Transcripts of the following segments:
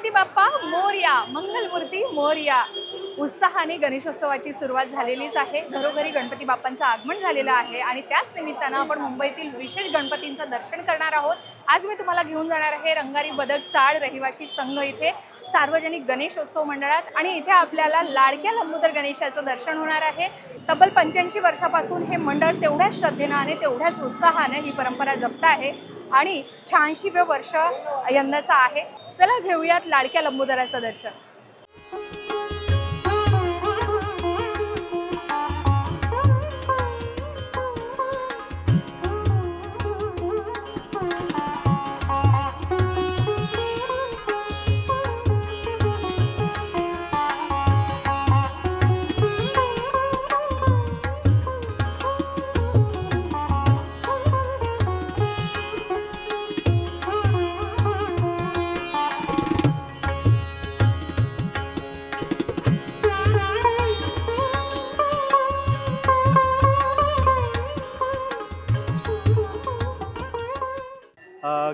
गणपती बाप्पा मोरया मंगलमूर्ती मोरया. उत्साहाने गणेशोत्सवाची सुरुवात झालेलीच आहे. घरोघरी गणपती बाप्पांचं आगमन झालेलं आहे आणि त्याच निमित्तानं आपण मुंबईतील विशेष गणपतींचं दर्शन करणार आहोत. आज मी तुम्हाला घेऊन जाणार आहे रंगारी बदक चाळ रहिवाशी संघ इथे सार्वजनिक गणेशोत्सव मंडळात. आणि इथे आपल्याला लाडक्या लंबोदर गणेशाचं दर्शन होणार आहे. तब्बल पंच्याऐंशी वर्षापासून हे मंडळ तेवढ्याच श्रद्धेनं आणि तेवढ्याच उत्साहानं ही परंपरा जपत आहे. आणि शहाऐंशीव्या वर्ष यंदाचं आहे. चला घेऊयात लाडक्या लंबोदराचं दर्शन.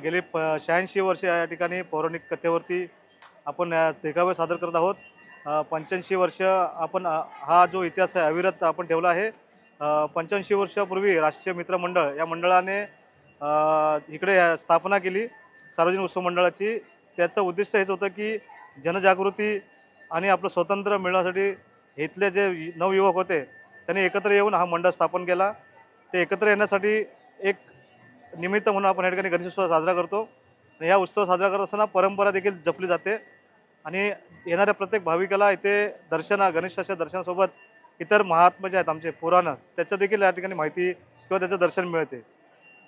गेली प शहाऐंशी वर्ष या ठिकाणी पौराणिक कथेवरती आपण देखावे सादर करत आहोत. पंच्याऐंशी वर्ष आपण हा जो इतिहास आहे अविरत आपण ठेवला आहे. पंच्याऐंशी वर्षापूर्वी राष्ट्रीय मित्र मंडळ या मंडळाने इकडे स्थापना केली सार्वजनिक उत्सव मंडळाची. त्याचं उद्दिष्ट हेच होतं की जनजागृती आणि आपलं स्वातंत्र्य मिळवण्यासाठी इथले जे नवयुवक होते त्यांनी एकत्र येऊन हा मंडळ स्थापन केला. ते एकत्र येण्यासाठी एक निमित्त म्हणून आपण या ठिकाणी गणेशोत्सव साजरा करतो. आणि ह्या उत्सव साजरा करत असताना परंपरा देखील जपली जाते. आणि येणाऱ्या प्रत्येक भाविकाला इथे दर्शना गणेशाच्या दर्शनासोबत इतर महात्मा जे आहेत आमचे पुराण त्याचं देखील या ठिकाणी माहिती किंवा त्याचं दर्शन मिळते.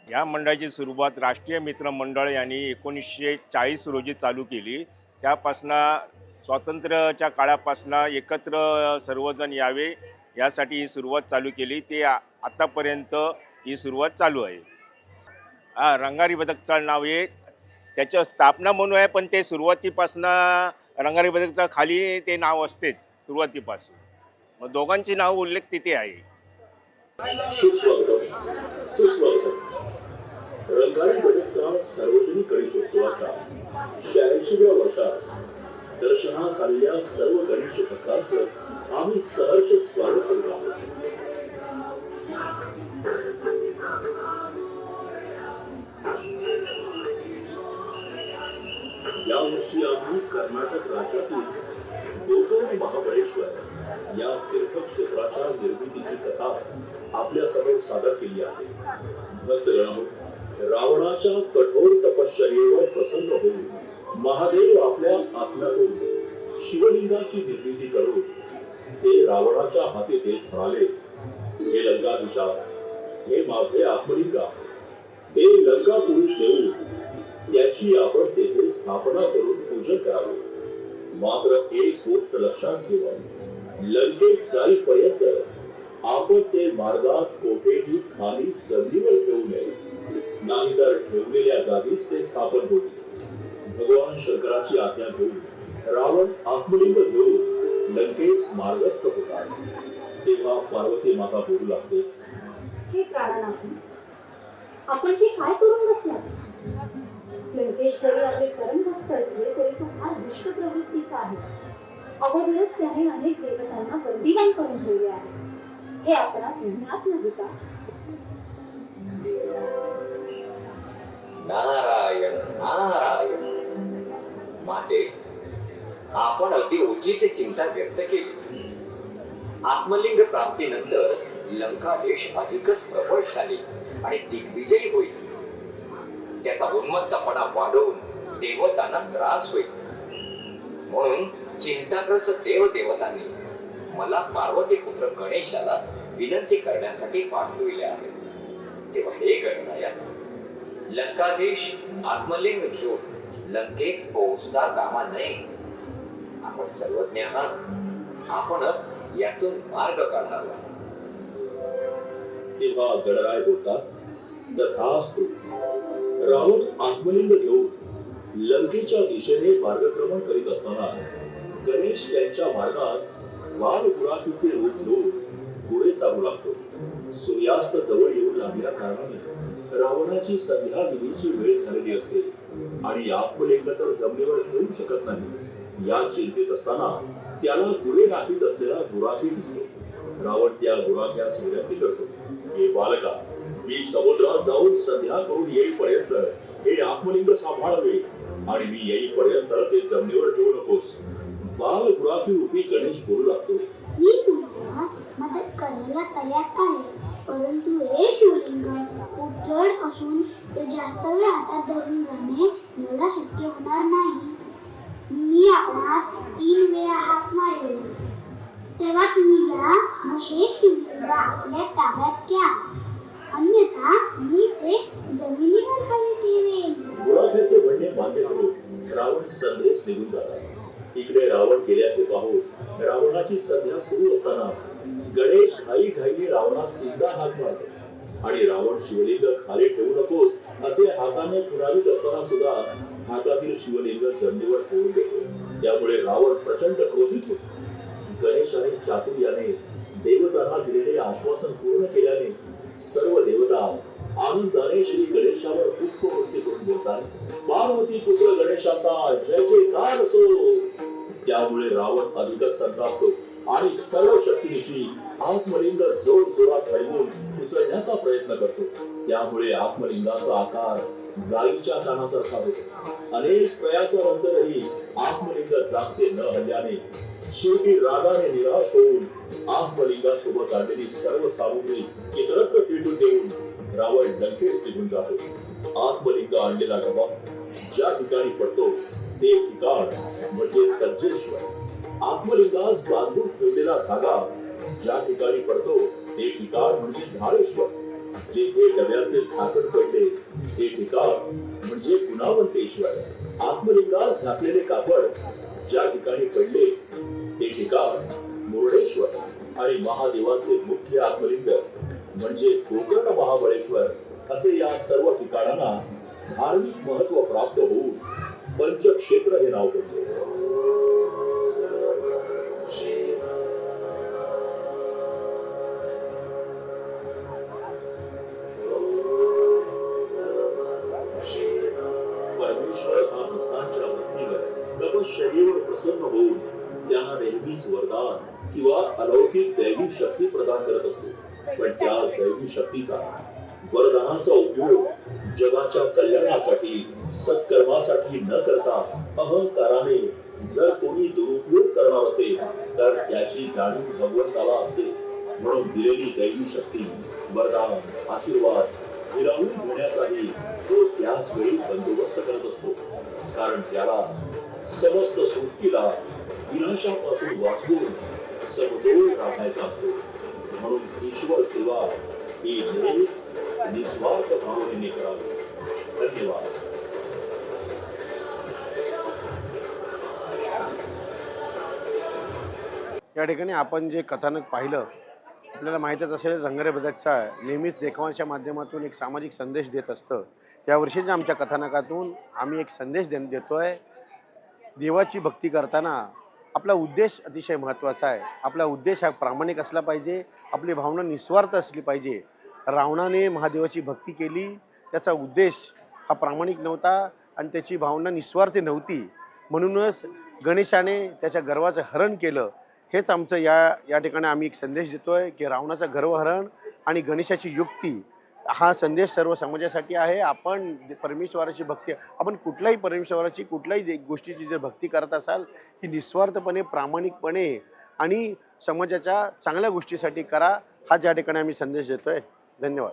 या मंडळाची सुरुवात राष्ट्रीय मित्र मंडळ यांनी एकोणीसशे चाळीस रोजी चालू केली. त्यापासनं स्वातंत्र्याच्या काळापासनं एकत्र सर्वजण यावे यासाठी ही सुरुवात चालू केली. ते आतापर्यंत ही सुरुवात चालू आहे. हा रंगारी बदकचं नाव आहे. त्याचं स्थापना म्हणून आहे पण ते सुरुवातीपासनं रंगारी बदकचा खाली ते नाव असतेच सुरुवातीपासून. मग दोघांची नाव उल्लेख तिथे आहे. सुस्वागतम. सुस्वागतम. रंगारी बदकचा सार्वजनिक गणेशोत्सवाच्या शहाऐंशीव्या वर्षात दर्शनास आलेल्या सर्व गणेश भक्तांचं आम्ही सहर्ष स्वागत करत आहोत. यावर्षी आम्ही कर्नाटक राज्यातील गोकर्ण महाबळेश्वर या तीर्थक्षेत्राच्या निर्मितीची कथा आपल्यासमोर सादर केली आहे. भक्तगण रावणाच्या कठोर तपश्चर्येवर प्रसन्न होऊन महादेव आपल्या आत्म्यातून शिवलिंगाची निर्मिती करून ते रावणाच्या हाती देत म्हणाले हे लंकाधीशा हे माझे आत्मलिंग आहे. ते लंकापुरी देऊन त्याची आपण तेथे स्थापना करून पूजन करावे. मात्र एक गोष्ट लक्षात ठेवा. लंकेत जाईपर्यंत आपण ते मार्गात कोठेही खाली जमिनीवर ठेवू नये. नाहीतर ठेवलेल्या जागीच ते स्थापन होते भगवान शंकराची आज्ञा घेऊन रावण आत्मलिंग घेऊन लंकेस मार्गस्थ होता तेव्हा पार्वती माता बोलू लागते हे आपण हे काय करून बसणार? लंकेश आपले परमभक्त असले तरी तो फार दुष्ट प्रवृत्तीचा आहे. अगोदरच त्याने अनेक देवतांना बंदीवान करून ठेवले आहे. हे आपणास ज्ञात नाही का नारायण नारायण. माते आपण अगदी उचित चिंता व्यक्त केली. आत्मलिंग प्राप्तीनंतर लंका देश अधिकच प्रबळशाली आणि दिग्विजयी होईल. त्याचा उन्मत्तपणा वाढवून देवतांना त्रास होईल म्हणून चिंताग्रस्त देव देवतांनी मला पार्वती पुत्र गणेशाला विनंती करण्यासाठी पाठविले आहे तेव्हा हे गणनायक लंकाधीश आत्मलिंग घेऊन लंकेस पोहोचता कामा नये आपण सर्वज्ञ आहात आपणच यातून मार्ग काढणार तेव्हा गणराय बोलतात तथास्तु रावण आत्मलिंग घेऊन लंकेच्या दिशेने मार्गक्रमण करीत असताना गणेश त्यांच्या मार्गात वाघ गुराखीचे रूप घेऊन पुढे चालू लागतो. सूर्यास्त जवळ येऊ लागल्या कारणाने रावणाची संध्या विधीची वेळ झालेली असते आणि आत्मलिंग तर जमिनीवर ठेवू शकत नाही. या चिंतेत असताना त्याला गुरे राखीत असलेला गुराखी दिसतो. रावण त्या गुराख्यास विनंती करतो हे बालका मी समुद्रात जाऊन संध्या करून येईपर्यंत हे आत्मलिंग सांभाळावे आणि मी येईपर्यंत ते जमिनीवर ठेवू नकोस. बाल गुराखी रूपी गणेश बोलू लागतो. मी तुम्हाला मदत करायला तयार आहे परंतु हे शिवलिंग खूप जड असून ते जास्त वेळ हातात धरून जाणे मला शक्य होणार नाही. मी आपणास तीन वेळा हात मारेल. तेव्हा तुम्ही या महेश शिवलिंग आपल्या ताब्यात घ्या. अन्यथा मी ते जमिनीवर खाली ठेवेन गुराख्याचे म्हणणे मान्य करून रावण संदेश निघून झाला इकडे रावण गेल्याचे पाहून रावणाची संध्या सुरू असताना गणेश घाई घाईने रावणास तीनदा हात मारतो. आणि रावण शिवलिंग खाली ठेवू नकोस असे हाताने खुणावीत असताना सुद्धा हातातील शिवलिंग जमिनीवर ठेवून देतो. त्यामुळे रावण प्रचंड क्रोधित होतो. गणेश आणि चातुर्याने देवतांना दिलेले आश्वासन पूर्ण केल्याने सर्व देवता आनंदाने श्री गणेशावर पुष्पवृष्टी करून बोलतात. पार्वती पुत्र गणेशाचा जय जयकार असो. त्यामुळे रावण अधिकच संतापतो आणि सर्व शक्तीनिशी आत्मलिंग जोर जोरात हलवून उचलण्याचा प्रयत्न करतो. त्यामुळे आत्मलिंगाचा आकार गायीच्या कानासारखा होतो. अनेक प्रयासानंतरही आत्मलिंग जागचे न हल्ल्याने शेवटी रागाने निराश होऊन आत्मलिंगासोबत आणलेली सर्व सामुग्री इतरत्र पेटून देऊन रावण लंकेस निघून जातो. आत्मलिंग आणलेला डबा ज्या ठिकाणी पडतो ते ठिकाण म्हणजे सज्जेश्वर. आत्मलिंगास बांधून ठेवलेला धागा ज्या ठिकाणी पडतो ते ठिकाण म्हणजे धारेश्वर. जेथे डब्याचे झाकण पडले ते ठिकाण म्हणजे गुणावंतेश्वर. आत्मलिंगास झाकलेले कापड ज्या ठिकाणी पडले ते ठिकाण मुर्डेश्वर आणि महादेवाचे मुख्य आत्मलिंग म्हणजे गोकर्ण महाबळेश्वर असे या सर्व ठिकाणांना धार्मिक महत्त्व प्राप्त होऊन पंचक्षेत्र हे नाव पडले. त्यांना वरदान किंवा अलौकिक दैवी शक्ती प्रदान करत असतो. पण त्या दैवी शक्तीचा वरदानाचा उपयोग जगाच्या कल्याणासाठी सत्कर्मासाठी न करता अहंकाराने जर कोणी दुरुपयोग करणार असेल तर त्याची जाणीव भगवंताला असते. म्हणून दिलेली दैवी शक्ती वरदान आशीर्वाद हिरावून घेण्याचाही तो त्याच वेळी बंदोबस्त करत असतो. कारण त्याला समस्त सृष्टीला विनाशापासून वाचवून समतोल राखायचा असतो. म्हणून ईश्वर सेवा ही नेहमीच निस्वार्थ भावनेने करावी. धन्यवाद. या ठिकाणी आपण जे कथानक पाहिलं आपल्याला माहीतच असेल रंगरे बदकचा नेहमीच देखावांच्या माध्यमातून एक सामाजिक संदेश देत असतं. यावर्षीच्या आमच्या कथानकातून आम्ही एक संदेश दे देतो आहे देवाची भक्ती करताना आपला उद्देश अतिशय महत्त्वाचा आहे. आपला उद्देश हा प्रामाणिक असला पाहिजे आपली भावना निस्वार्थ असली पाहिजे. रावणाने महादेवाची भक्ती केली त्याचा उद्देश हा प्रामाणिक नव्हता आणि त्याची भावना निस्वार्थी नव्हती. म्हणूनच गणेशाने त्याच्या गर्वाचं हरण केलं. हेच आमचं या या ठिकाणी आम्ही एक संदेश देतो आहे की रावणाचं गर्वहरण आणि गणेशाची युक्ती हा संदेश सर्व समाजासाठी आहे. आपण परमेश्वराची भक्ती आपण कुठल्याही परमेश्वराची कुठल्याही जे- गोष्टीची जर भक्ती करत असाल ती निस्वार्थपणे प्रामाणिकपणे आणि समाजाच्या चांगल्या गोष्टीसाठी करा हा ज्या ठिकाणी आम्ही संदेश देतो आहे धन्यवाद.